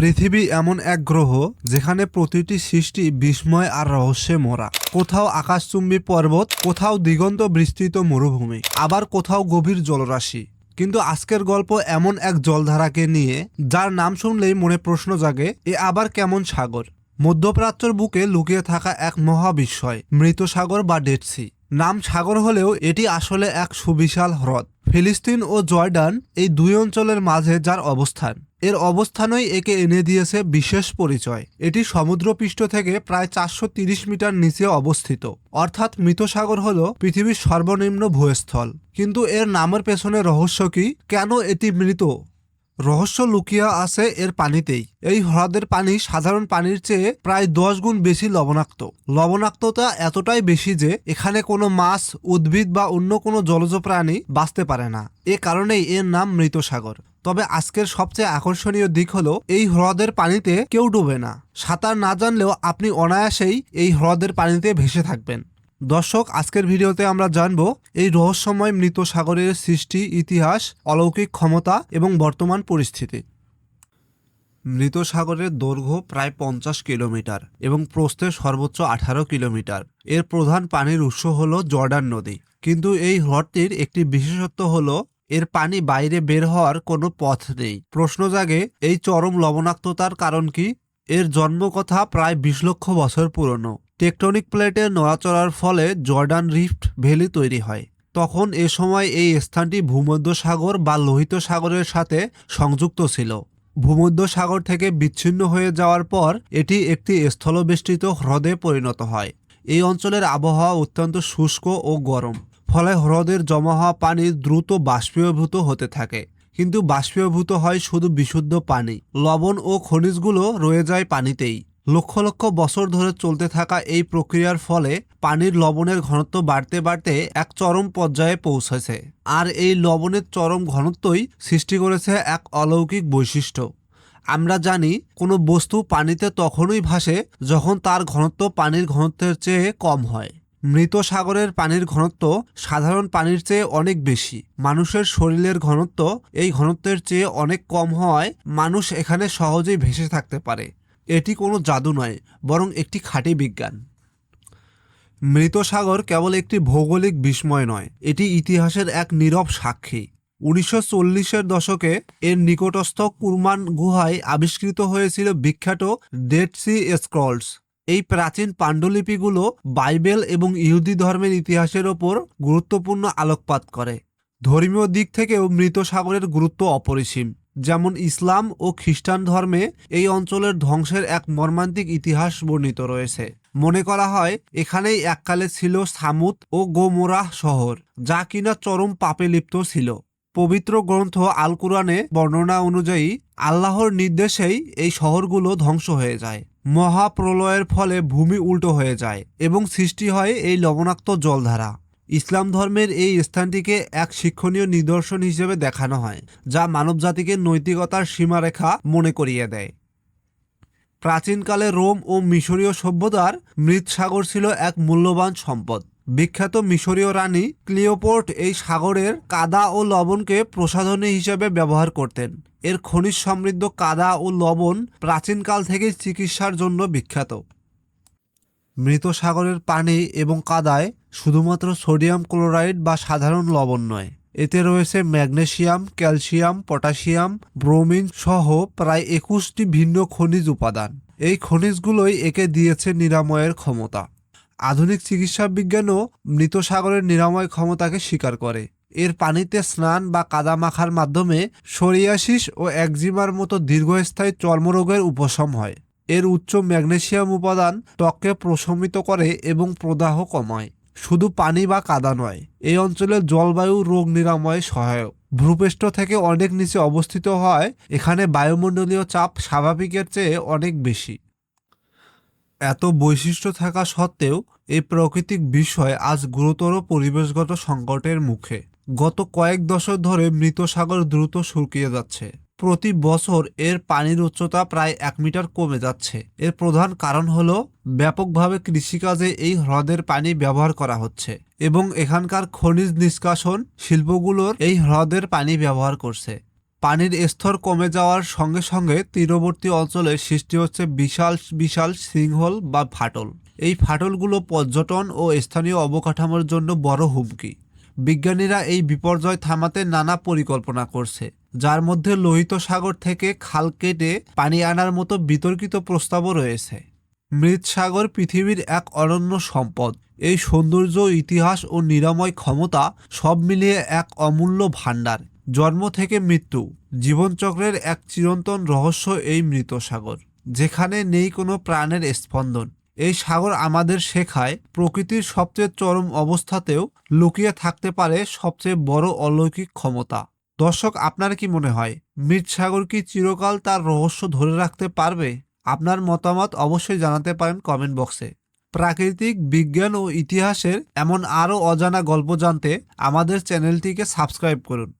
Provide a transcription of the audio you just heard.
পৃথিবী এমন এক গ্রহ যেখানে প্রতিটি সৃষ্টি বিস্ময় আর রহস্যে মোড়া। কোথাও আকাশচুম্বী পর্বত, কোথাও দিগন্ত বিস্তৃত মরুভূমি, আবার কোথাও গভীর জলরাশি। কিন্তু আজকের গল্প এমন এক জলধারাকে নিয়ে, যার নাম শুনলেই মনে প্রশ্ন জাগে, এ আবার কেমন সাগর? মধ্যপ্রাচ্যর বুকে লুকিয়ে থাকা এক মহাবিস্ময়, মৃত সাগর বা ডেড সি। নাম সাগর হলেও এটি আসলে এক সুবিশাল হ্রদ। ফিলিস্তিন ও জর্ডান এই দুই অঞ্চলের মাঝে যার অবস্থান। এর অবস্থানই একে এনে দিয়েছে বিশেষ পরিচয়। এটি সমুদ্রপৃষ্ঠ থেকে প্রায় চারশো মিটার নিচে অবস্থিত। অর্থাৎ মৃতসাগর হল পৃথিবীর সর্বনিম্ন ভূস্থল। কিন্তু এর নামের পেছনে রহস্য কি? কেন এটি মৃত? রহস্য লুকিয়ে আছে এর পানিতেই। এই হ্রদের পানি সাধারণ পানির চেয়ে প্রায় দশ গুণ বেশি লবণাক্ত। লবণাক্ততা এতটাই বেশি যে এখানে কোনো মাছ, উদ্ভিদ বা অন্য কোনো জলজ প্রাণী বাঁচতে পারে না। এ কারণেই এর নাম মৃত সাগর তবে আজকের সবচেয়ে আকর্ষণীয় দিক হলো, এই হ্রদের পানিতে কেউ ডুবে না। সাঁতার না জানলেও আপনি অনায়াসেই এই হ্রদের পানিতে ভেসে থাকবেন। দর্শক, আজকের ভিডিওতে আমরা জানব এই রহস্যময় মৃত সাগরের সৃষ্টি, ইতিহাস, অলৌকিক ক্ষমতা এবং বর্তমান পরিস্থিতি। মৃত সাগরের দৈর্ঘ্য প্রায় পঞ্চাশ কিলোমিটার এবং প্রস্থে সর্বোচ্চ আঠারো কিলোমিটার। এর প্রধান পানির উৎস হল জর্ডান নদী। কিন্তু এই হ্রদটির একটি বিশেষত্ব হল, এর পানি বাইরে বের হওয়ার কোনো পথ নেই। প্রশ্ন জাগে, এই চরম লবণাক্ততার কারণ কি? এর জন্মকথা প্রায় বিশ লক্ষ বছর পুরনো। টেকটনিক প্লেটের নড়াচড়ার ফলে জর্ডান রিফ্ট ভ্যালি তৈরি হয়। তখন এ সময় এই স্থানটি ভূমধ্যসাগর বা লোহিত সাগরের সাথে সংযুক্ত ছিল। ভূমধ্যসাগর থেকে বিচ্ছিন্ন হয়ে যাওয়ার পর এটি একটি স্থলবেষ্টিত হ্রদে পরিণত হয়। এই অঞ্চলের আবহাওয়া অত্যন্ত শুষ্ক ও গরম, ফলে হ্রদের জমা হওয়া পানি দ্রুত বাষ্পীয়ভূত হতে থাকে। কিন্তু বাষ্পীয়ভূত হয় শুধু বিশুদ্ধ পানি, লবণ ও খনিজগুলো রয়ে যায় পানিতেই। লক্ষ লক্ষ বছর ধরে চলতে থাকা এই প্রক্রিয়ার ফলে পানির লবণের ঘনত্ব বাড়তে বাড়তে এক চরম পর্যায়ে পৌঁছেছে। আর এই লবণের চরম ঘনত্বই সৃষ্টি করেছে এক অলৌকিক বৈশিষ্ট্য। আমরা জানি, কোনো বস্তু পানিতে তখনই ভাসে যখন তার ঘনত্ব পানির ঘনত্বের চেয়ে কম হয়। মৃত সাগরের পানির ঘনত্ব সাধারণ পানির চেয়ে অনেক বেশি। মানুষের শরীরের ঘনত্ব এই ঘনত্বের চেয়ে অনেক কম হওয়ায় মানুষ এখানে সহজেই ভেসে থাকতে পারে। এটি কোনো জাদু নয়, বরং একটি খাঁটি বিজ্ঞান। মৃত সাগর কেবল একটি ভৌগোলিক বিস্ময় নয়, এটি ইতিহাসের এক নীরব সাক্ষী। উনিশশো চল্লিশের দশকে এর নিকটস্থ কুরমান গুহায় আবিষ্কৃত হয়েছিল বিখ্যাত ডেড সি স্ক্রলস। এই প্রাচীন পাণ্ডুলিপিগুলো বাইবেল এবং ইহুদি ধর্মের ইতিহাসের ওপর গুরুত্বপূর্ণ আলোকপাত করে। ধর্মীয় দিক থেকেও মৃত সাগরের গুরুত্ব অপরিসীম। যেমন ইসলাম ও খ্রিস্টান ধর্মে এই অঞ্চলের ধ্বংসের এক মর্মান্তিক ইতিহাস বর্ণিত রয়েছে। মনে করা হয়, এখানেই এককালে ছিল সামুত ও গোমোরাহ শহর, যা কিনা চরম পাপে লিপ্ত ছিল। পবিত্র গ্রন্থ আল কুরআনে বর্ণনা অনুযায়ী, আল্লাহর নির্দেশেই এই শহরগুলো ধ্বংস হয়ে যায়। মহাপ্রলয়ের ফলে ভূমি উল্টো হয়ে যায় এবং সৃষ্টি হয় এই লবণাক্ত জলধারা। ইসলাম ধর্মের এই স্থানটিকে এক শিক্ষণীয় নিদর্শন হিসেবে দেখানো হয়, যা মানবজাতিকে নৈতিকতার সীমারেখা মনে করিয়ে দেয়। প্রাচীনকালে রোম ও মিশরীয় সভ্যতার মৃত সাগর ছিল এক মূল্যবান সম্পদ। বিখ্যাত মিশরীয় রানী ক্লিওপোর্ট এই সাগরের কাদা ও লবণকে প্রসাধনী হিসেবে ব্যবহার করতেন। এর খনিজ সমৃদ্ধ কাদা ও লবণ প্রাচীনকাল থেকে চিকিৎসার জন্য বিখ্যাত। মৃত সাগরের পানি এবং কাদায় শুধুমাত্র সোডিয়াম ক্লোরাইড বা সাধারণ লবণ নয়, এতে রয়েছে ম্যাগনেশিয়াম, ক্যালসিয়াম, পটাশিয়াম, ব্রোমিন সহ প্রায় একুশটি ভিন্ন খনিজ উপাদান। এই খনিজগুলোই একে দিয়েছে নিরাময়ের ক্ষমতা। আধুনিক চিকিৎসা বিজ্ঞানও মৃত সাগরের নিরাময় ক্ষমতাকে স্বীকার করে। এর পানিতে স্নান বা কাদা মাখার মাধ্যমে সোরিয়াসিস ও একজিমার মতো দীর্ঘস্থায়ী চর্মরোগের উপশম হয়। এর উচ্চ ম্যাগনেশিয়াম উপাদান ত্বককে প্রশমিত করে এবং প্রদাহ কমায়। শুধু পানি বা কাদা নয়, এই অঞ্চলের জলবায়ু রোগ নিরাময়ে সহায়ক। ভূপৃষ্ঠ থেকে অনেক নিচে অবস্থিত হয়, এখানে বায়ুমণ্ডলীয় চাপ স্বাভাবিকের চেয়ে অনেক বেশি। এত বৈশিষ্ট্য থাকা সত্ত্বেও, এই প্রাকৃতিক বিষয় আজ গুরুতর পরিবেশগত সংকটের মুখে। গত কয়েক দশক ধরে মৃত সাগর দ্রুত শুকিয়ে যাচ্ছে। প্রতি বছর এর পানির উচ্চতা প্রায় এক মিটার কমে যাচ্ছে। এর প্রধান কারণ হল ব্যাপকভাবে কৃষিকাজে এই হ্রদের পানি ব্যবহার করা হচ্ছে এবং এখানকার খনিজ নিষ্কাশন শিল্পগুলোর এই হ্রদের পানি ব্যবহার করছে। পানির স্তর কমে যাওয়ার সঙ্গে সঙ্গে তীরবর্তী অঞ্চলে সৃষ্টি হচ্ছে বিশাল বিশাল সিংহল বা ফাটল। এই ফাটলগুলো পর্যটন ও স্থানীয় অবকাঠামোর জন্য বড় হুমকি। বিজ্ঞানীরা এই বিপর্যয় থামাতে নানা পরিকল্পনা করছে, যার মধ্যে লোহিত সাগর থেকে খাল কেটে পানি আনার মতো বিতর্কিত প্রস্তাবও রয়েছে। মৃত সাগর পৃথিবীর এক অনন্য সম্পদ। এই সৌন্দর্য, ইতিহাস ও নিরাময় ক্ষমতা সব মিলিয়ে এক অমূল্য ভাণ্ডার। জন্ম থেকে মৃত্যু, জীবনচক্রের এক চিরন্তন রহস্য এই মৃত সাগর যেখানে নেই কোনো প্রাণের স্পন্দন। এই সাগর আমাদের শেখায় প্রকৃতির সবচেয়ে চরম অবস্থাতেও লুকিয়ে থাকতে পারে সবচেয়ে বড় অলৌকিক ক্ষমতা। দর্শক, আপনার কি মনে হয় মৃত সাগর কি চিরকাল তার রহস্য ধরে রাখতে পারবে? আপনার মতামত অবশ্যই জানাতে পারেন কমেন্ট বক্সে। প্রাকৃতিক বিজ্ঞান ও ইতিহাসের এমন আরও অজানা গল্প জানতে আমাদের চ্যানেলটিকে সাবস্ক্রাইব করুন।